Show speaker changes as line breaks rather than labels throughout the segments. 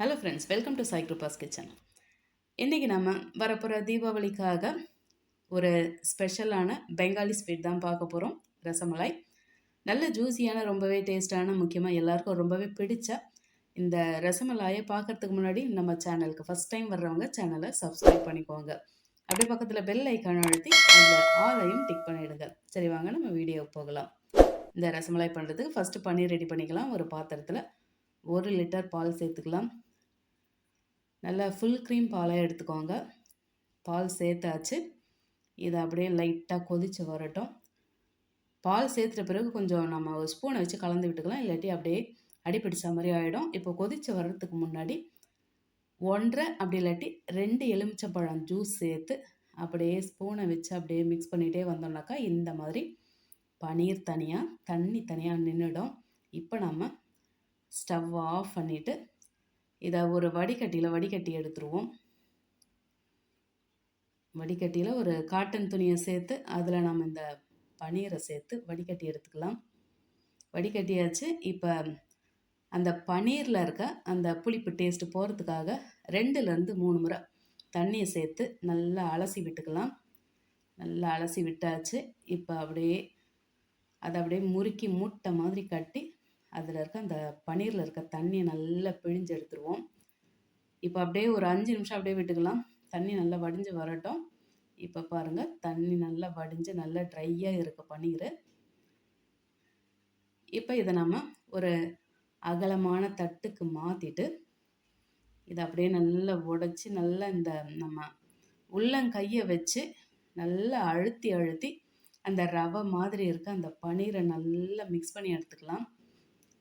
Hello friends welcome to Sai Kirupa's kitchen இன்றைக்கி நம்ம வரப்போகிற தீபாவளிக்காக ஒரு ஸ்பெஷலான பெங்காலி ஸ்வீட் தான் பார்க்க போகிறோம் ரசமலாய். நல்ல ஜூஸியான ரொம்பவே டேஸ்டான முக்கியமாக எல்லாருக்கும் ரொம்பவே பிடிச்ச இந்த ரசமலாயை பார்க்கறதுக்கு முன்னாடி நம்ம சேனலுக்கு ஃபஸ்ட் டைம் வர்றவங்க சேனலை சப்ஸ்கிரைப் பண்ணிக்கோங்க. அப்படியே பக்கத்தில் பெல் ஐக்கான அழுத்தி அந்த ஆலையும் டிக் பண்ணிவிடுங்க சரி வாங்க நம்ம வீடியோ போகலாம். இந்த ரசமலாய் பண்ணுறதுக்கு ஃபஸ்ட்டு பன்னீர் ரெடி பண்ணிக்கலாம். ஒரு பாத்திரத்தில் ஒரு லிட்டர் பால் சேர்த்துக்கலாம். நல்லா ஃபுல் க்ரீம் பாலாக எடுத்துக்கோங்க. பால் சேர்த்தாச்சு. இதை அப்படியே லைட்டாக கொதித்து வரட்டும். பால் சேர்த்துட்ட பிறகு கொஞ்சம் நம்ம ஒரு ஸ்பூனை வச்சு கலந்து விட்டுக்கலாம். இல்லாட்டி அப்படியே அடிப்பிடிச்ச மாதிரி ஆகிடும் இப்போ கொதித்து வர்றதுக்கு முன்னாடி ஒன்றரை அப்படி இல்லாட்டி ரெண்டு எலுமிச்சப்பழம் ஜூஸ் சேர்த்து அப்படியே ஸ்பூனை வச்சு அப்படியே மிக்ஸ் பண்ணிகிட்டே வந்தோம்னாக்கா இந்த மாதிரி பனீர் தனியாக தண்ணி தனியாக நின்றுடும் இப்போ நம்ம ஸ்டவ் ஆஃப் பண்ணிவிட்டு இதை ஒரு வடிகட்டியில் வடிகட்டி எடுத்துருவோம். வடிகட்டியில் ஒரு காட்டன் துணியை சேர்த்து அதில் நம்ம இந்த பனீரை சேர்த்து வடிகட்டி எடுத்துக்கலாம். வடிகட்டியாச்சு இப்போ அந்த பனீரில் இருக்க அந்த புளிப்பு டேஸ்ட்டு போகிறதுக்காக ரெண்டுலேருந்து மூணு முறை தண்ணியை சேர்த்து நல்லா அலசி விட்டுக்கலாம். நல்லா அலசி விட்டாச்சு இப்போ அப்படியே அதை அப்படியே முறுக்கி மூட்டை மாதிரி கட்டி அதில் இருக்க அந்த பன்னீரில் இருக்க தண்ணியை நல்லா பிழிஞ்சு எடுத்துருவோம். இப்போ அப்படியே ஒரு அஞ்சு நிமிஷம் அப்படியே விட்டுக்கலாம். தண்ணி நல்லா வடிஞ்சு வரட்டும். இப்போ பாருங்கள் தண்ணி நல்லா வடிஞ்சு நல்லா ட்ரையாக இருக்க பன்னீர் இப்போ இதை நம்ம ஒரு அகலமான தட்டுக்கு மாற்றிட்டு இதை அப்படியே நல்லா உடச்சி நல்லா இந்த நம்ம உள்ளங்கையை வச்சு நல்லா அழுத்தி அழுத்தி அந்த ரவை மாதிரி இருக்க அந்த பனீரை நல்லா மிக்ஸ் பண்ணி எடுத்துக்கலாம்.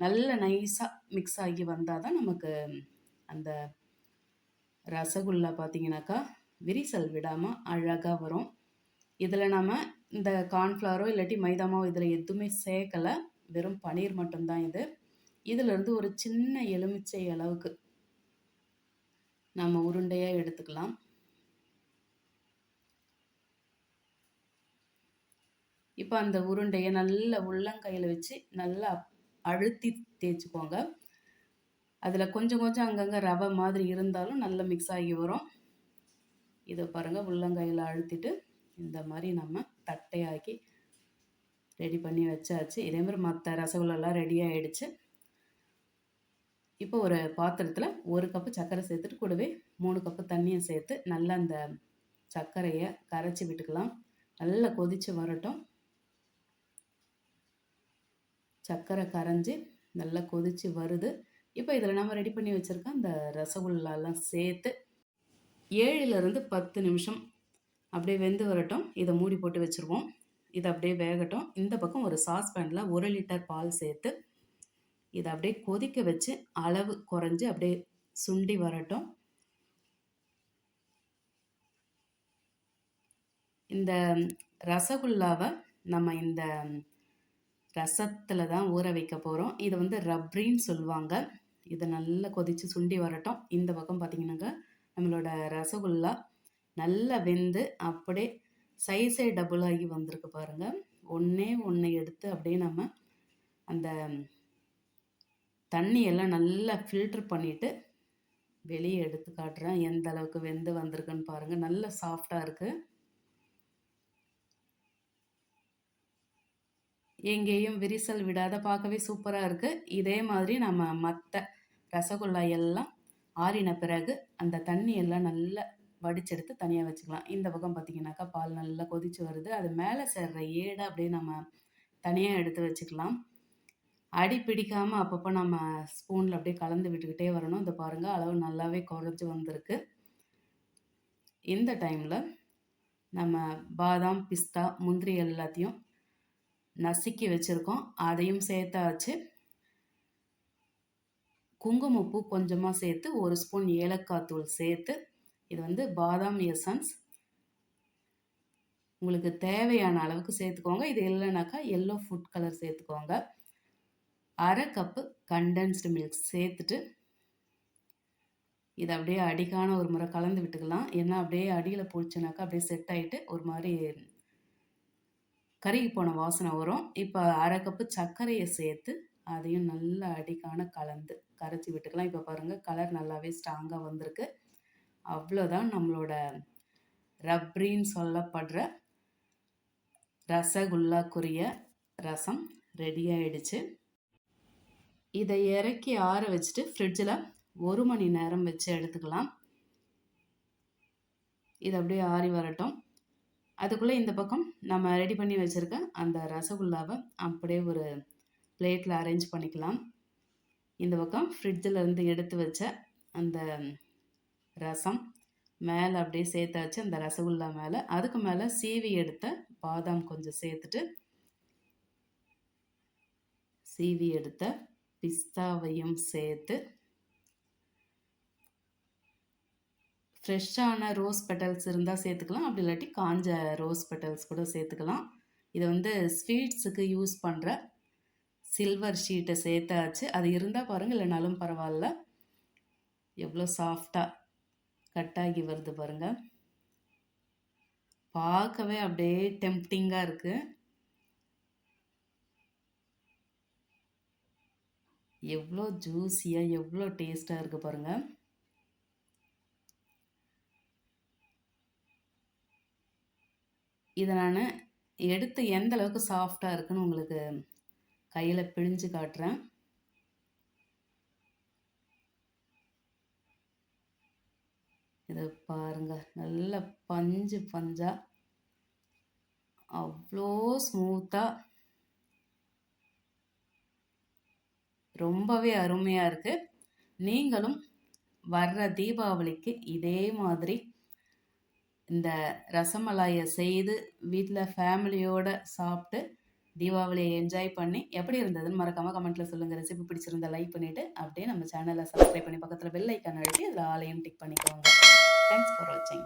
நல்ல நைஸாக மிக்ஸ் ஆகி வந்தால் தான் நமக்கு அந்த ரசகுல்லா பார்த்தீங்கன்னாக்கா விரிசல் விடாமல் அழகாக வரும். இதில் நம்ம இந்த கார்ன்ஃப்ளவரோ இல்லாட்டி மைதாமாவோ இதில் எதுவுமே சேர்க்கலை. வெறும் பனீர் மட்டும்தான் இது. இதிலிருந்து ஒரு சின்ன எலுமிச்சை அளவுக்கு நம்ம உருண்டையாக எடுத்துக்கலாம். இப்போ அந்த உருண்டையை நல்ல உள்ளங்கையில் வச்சு நல்லா அழுத்தி தேய்ச்சிக்கோங்க. அதில் கொஞ்சம் கொஞ்சம் அங்கங்கே ரவை மாதிரி இருந்தாலும் நல்லா மிக்ஸ் ஆகி வரும். இதை பாருங்கள் உள்ளங்கையில் அழுத்திட்டு இந்த மாதிரி நம்ம தட்டையாக்கி ரெடி பண்ணி வச்சாச்சு. இதேமாதிரி மற்ற ரசகுல்லாம் ரெடி ஆகிடுச்சு இப்போ ஒரு பாத்திரத்தில் ஒரு கப்பு சர்க்கரை சேர்த்துட்டு கூடவே மூணு கப்பு தண்ணியை சேர்த்து நல்லா அந்த சர்க்கரையை கரைச்சி விட்டுக்கலாம். நல்லா கொதித்து வரட்டும். சர்க்கரை கரைஞ்சி நல்லா கொதித்து வருது. இப்போ இதில் நம்ம ரெடி பண்ணி வச்சுருக்க அந்த ரசகுல்லாலாம் சேர்த்து ஏழுலேருந்து பத்து நிமிஷம் அப்படியே வெந்து வரட்டும். இதை மூடி போட்டு வச்சுருவோம். இதை அப்படியே வேகட்டும். இந்த பக்கம் ஒரு சாஸ் பேனில் ஒரு லிட்டர் பால் சேர்த்து இதை அப்படியே கொதிக்க வச்சு அளவு குறைஞ்சி அப்படியே சுண்டி வரட்டும். இந்த ரசகுல்லாவை நம்ம இந்த ரசத்தில் தான் ஊற வைக்க போகிறோம் இதை வந்து ரப்ரின்னு சொல்லுவாங்க. இதை நல்லா கொதித்து சுண்டி வரட்டும். இந்த பக்கம் பார்த்திங்கனாக்கா நம்மளோட ரசகுல்லா நல்லா வெந்து அப்படியே சைஸே டபுள் ஆகி வந்திருக்கு பாருங்கள் ஒன்றே ஒன்று எடுத்து அப்படியே நம்ம அந்த தண்ணியெல்லாம் நல்லா ஃபில்ட்ரு பண்ணிவிட்டு வெளியே எடுத்து காட்டுறேன். எந்த அளவுக்கு வெந்து வந்திருக்குன்னு பாருங்கள் நல்ல சாஃப்டாக இருக்குது எங்கேயும் விரிசல் விடாத பார்க்கவே சூப்பராக இருக்குது இதே மாதிரி நம்ம மற்ற ரசகுல்லா எல்லாம் ஆறின பிறகு அந்த தண்ணி எல்லாம் நல்லா வடிச்செடுத்து தனியாக வச்சுக்கலாம். இந்த பக்கம் பார்த்திங்கனாக்கா பால் நல்லா கொதித்து வருது. அது மேலே சேர்ற ஏடை அப்படியே நம்ம தனியாக எடுத்து வச்சுக்கலாம். அடி பிடிக்காமல் அப்பப்போ நம்ம ஸ்பூனில் அப்படியே கலந்து விட்டுக்கிட்டே வரணும். இந்த பாருங்கள் அளவு நல்லாவே குறைஞ்சி வந்திருக்கு. இந்த டைமில் நம்ம பாதாம் பிஸ்தா முந்திரி எல்லாத்தையும் நசுக்கி வச்சுருக்கோம். அதையும் சேர்த்தாச்சு. குங்குமப்பூ கொஞ்சமாக சேர்த்து ஒரு ஸ்பூன் ஏலக்காய் தூள் சேர்த்து இது வந்து பாதாம் எசன்ஸ். உங்களுக்கு தேவையான அளவுக்கு சேர்த்துக்கோங்க. இது இல்லைனாக்கா எல்லோ ஃபுட் கலர் சேர்த்துக்கோங்க. அரை கப்பு கண்டென்ஸ்டு மில்க் சேர்த்துட்டு இதை அப்படியே அடிக்கான ஒரு முறை கலந்து விட்டுக்கலாம். ஏன்னா அப்படியே அடியில் போச்சுனாக்கா அப்படியே செட் ஆகிட்டு ஒரு மாதிரி கருகி போன வாசனை வரும். இப்போ அரை கப்பு சர்க்கரையை சேர்த்து அதையும் நல்லா அடிக்கான கலந்து கரைச்சி விட்டுக்கலாம். இப்போ பாருங்கள் கலர் நல்லாவே ஸ்ட்ராங்காக வந்திருக்கு. அவ்வளோதான் நம்மளோட ரப்ரின்னு சொல்லப்படுற ரசகுல்லாக்குரிய ரசம் ரெடி ஆயிடுச்சு. இதை இறக்கி ஆற வச்சுட்டு ஃப்ரிட்ஜில் ஒரு மணி நேரம் வச்சு எடுத்துக்கலாம். இது அப்படியே ஆறி வரட்டும். அதுக்குள்ளே இந்த பக்கம் நம்ம ரெடி பண்ணி வச்சுருக்க அந்த ரசகுல்லாவை அப்படியே ஒரு பிளேட்டில் அரேஞ்ச் பண்ணிக்கலாம். இந்த பக்கம் ஃப்ரிட்ஜில் இருந்து எடுத்து வச்ச அந்த ரசம் மேலே அப்படியே சேர்த்தாச்சு அந்த ரசகுல்லா மேலே அதுக்கு மேலே சீவி எடுத்த பாதாம் கொஞ்சம் சேர்த்துட்டு சீவி எடுத்த பிஸ்தாவையும் சேர்த்து ஃப்ரெஷ்ஷான ரோஸ் பெட்டல்ஸ் இருந்தால் சேர்த்துக்கலாம். அப்படி இல்லாட்டி காஞ்ச ரோஸ் பெட்டல்ஸ் கூட சேர்த்துக்கலாம். இதை வந்து ஸ்வீட்ஸுக்கு யூஸ் பண்ணுற சில்வர் ஷீட்டை சேர்த்தாச்சு. அது இருந்தால் பாருங்கள் இல்லைனாலும் பரவாயில்ல. எவ்வளோ சாஃப்டாக கட்டாகி வருது பாருங்கள் பார்க்கவே அப்படியே டெம்ப்டிங்காக இருக்குது எவ்வளோ ஜூஸியாக எவ்வளோ டேஸ்ட்டாக இருக்குது பாருங்கள் இதை நான் எடுத்து எந்த அளவுக்கு சாஃப்டாக இருக்குன்னு உங்களுக்கு கையில் பிழிஞ்சு காட்டுறேன். இதை பாருங்க நல்ல பஞ்சு பஞ்சா அவ்வளோ ஸ்மூத்தாக ரொம்பவே அருமையாக இருக்குது நீங்களும் வர்ற தீபாவளிக்கு இதே மாதிரி இந்த ரசமலாயை செய்து வீட்டில் ஃபேமிலியோடு சாப்பிட்டு தீபாவளியை என்ஜாய் பண்ணி எப்படி இருந்ததுன்னு மறக்காமல் கமெண்ட்டில் சொல்லுங்கள் ரெசிபி பிடிச்சிருந்தா லைக் பண்ணிவிட்டு அப்படியே நம்ம சேனலை சப்ஸ்கிரைப் பண்ணி பக்கத்தில் பெல் ஐக்கான் அழுத்தி அதில் ஆலையும் டிக் பண்ணிக்கோங்க. தேங்க்ஸ் ஃபார் வாட்சிங்